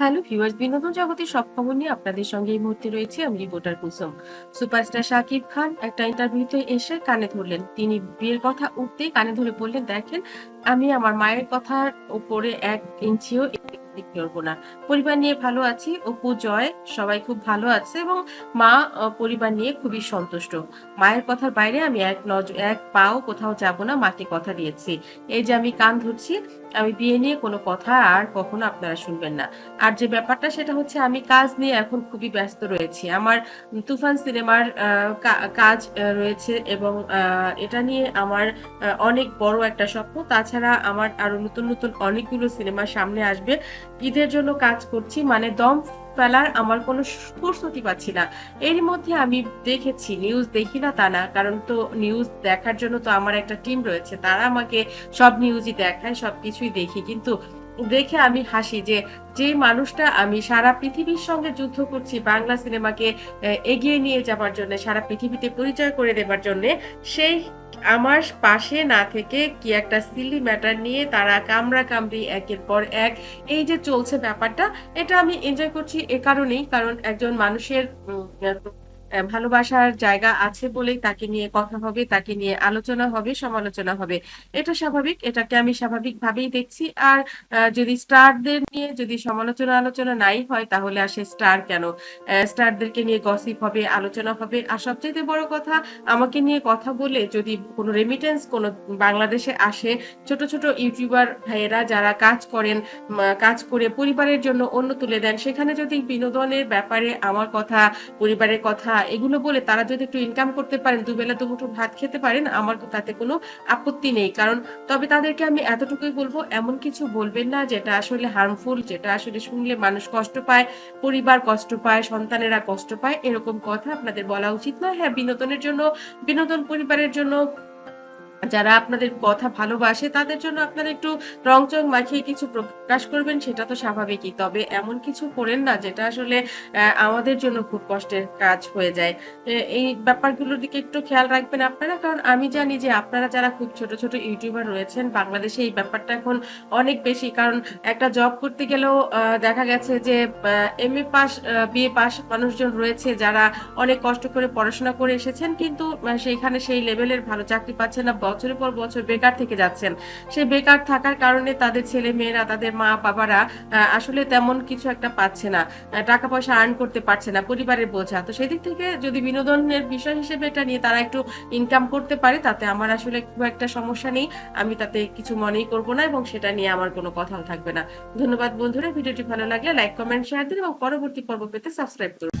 Hello viewers, বিনোদন জগতের সব খবর নিয়ে আপনাদের সঙ্গে এই মুহূর্তে রয়েছে আমি রিপোর্টার কুসুম। সুপারস্টার শাকিব খান একটা ইন্টারভিউতে এসে কানে ধরলেন। তিনি বিয়ের কথা উঠতেই কানে ধরে বললেন, দেখেন, আমি আমার মায়ের কথার উপরে এক ইঞ্চিও না। পরিবার নিয়ে ভালো আছি। অপু, জয়, সবাই খুব ভালো আছে এবং মা পরিবার নিয়ে খুবই সন্তুষ্ট। মায়ের কথার বাইরে আমি এক নজর এক পাও কোথাও যাব না, মাকে কথা দিয়েছি। এই যে আমি কান ধরছি, আমি বিয়ে নিয়ে কোনো কথা আর কখনো আপনারা শুনবেন না। আর যে ব্যাপারটা সেটা হচ্ছে আমি কাজ নিয়ে এখন খুবই ব্যস্ত রয়েছি। আমার তুফান সিনেমার কাজ রয়েছে এবং এটা নিয়ে আমার অনেক বড় একটা স্বপ্ন। তাছাড়া আমার আরও নতুন নতুন অনেকগুলো সিনেমা সামনে আসবে। ঈদের জন্য কাজ করছি মানে দম ফেলার আমার কোনো প্রস্তুতি পাচ্ছি না। এর মধ্যে আমি দেখেছি নিউজ দেখি না তা না, কারণ তো নিউজ দেখার জন্য তো আমার একটা টিম রয়েছে, তারা আমাকে সব নিউজই দেখায় সব কিছুই দেখি। কিন্তু দেখে আমি হাসি যে যে মানুষটা আমি সারা পৃথিবীর সঙ্গে যুদ্ধ করছি, বাংলা সিনেমাকে এগিয়ে নিয়ে যাবার জন্য, সারা পৃথিবীতে পরিচয় করে দেবার জন্য সেই আমার পাশে না থেকে কি একটা সিলি ম্যাটার নিয়ে তারা কামড়া কামড়ি একের পর এক। এই যে চলছে ব্যাপারটা, এটা আমি এনজয় করছি এ কারণেই, কারণ একজন মানুষের ভালোবাসার জায়গা আছে বলেই তাকে নিয়ে কথা হবে, তাকে নিয়ে আলোচনা হবে, সমালোচনা হবে। এটা স্বাভাবিক, এটাকে আমি স্বাভাবিক ভাবেই দেখছি। আর যদি স্টারদের নিয়ে যদি সমালোচনা আলোচনা নাই হয়, তাহলে আসে স্টার কেন? স্টারদেরকে নিয়ে গসিপ হবে, আলোচনা হবে। আর সবচেয়ে বড় কথা, আমাকে নিয়ে কথা বলে যদি কোনো রেমিটেন্স কোনো বাংলাদেশে আসে, ছোট ছোট ইউটিউবার ভাইয়েরা যারা কাজ করেন কাজ করে পরিবারের জন্য অন্য তুলে দেন, সেখানে যদি বিনোদনের ব্যাপারে আমার কথা, পরিবারের কথা এগুলো বলে তারা যদি একটু ইনকাম করতে পারেন, দুবেলা দুমুঠো ভাত খেতে পারেন, আমার তাতে কোনো আপত্তি নেই। কারণ তবে তাদেরকে আমি এতটুকুই বলব, এমন কিছু বলবেন না যেটা আসলে হার্মফুল যেটা আসলে শুনলে মানুষ কষ্ট পায়, পরিবার কষ্ট পায়, সন্তানেরা কষ্ট পায়, এরকম কথা আপনাদের বলা উচিত নয় হ্যাঁ বিনোদনের জন্য, বিনোদন পরিবারের জন্য যারা আপনাদের কথা ভালোবাসে, তাদের জন্য আপনারা একটু রংচং মাখিয়ে কিছু প্রকাশ করবেন, সেটা তো স্বাভাবিকই। তবে এমন কিছু করেন না, যেটা আসলে আমাদের জন্য খুব কষ্টের কাজ হয়ে যায়। এই ব্যাপারগুলোর দিকে একটু খেয়াল রাখবেন আপনারা, কারণ আমি জানি যে আপনারা যারা খুব ছোট ছোট ইউটিউবার রয়েছেন, বাংলাদেশে এই ব্যাপারটা এখন অনেক বেশি। কারণ একটা জব করতে গেলেও দেখা গেছে যে M A pass BA pass মানুষজন রয়েছে যারা অনেক কষ্ট করে পড়াশোনা করে এসেছেন, কিন্তু সেইখানে সেই লেভেলের ভালো চাকরি পাচ্ছে না বছরের পর বছর বেকার থেকে যাচ্ছেন। সেই বেকার থাকার কারণে তাদের ছেলে মেয়েরা, তাদের মা বাবারা আসলে তেমন কিছু একটা পাচ্ছে না। টাকা পয়সা আর্ন করতে পারছে না পরিবারের বোঝা। তো সেদিক থেকে যদি বিনোদনের বিষয় হিসেবে এটা নিয়ে তারা একটু ইনকাম করতে পারে, তাতে আমার আসলে খুব একটা সমস্যা নেই। আমি তাতে কিছু মনেই করব না এবং সেটা নিয়ে আমার কোনো কথাও থাকবে না। ধন্যবাদ বন্ধুরা, ভিডিওটি ভালো লাগলে লাইক কমেন্ট শেয়ার দিন এবং পরবর্তী পর্ব পেতে সাবস্ক্রাইব করুন।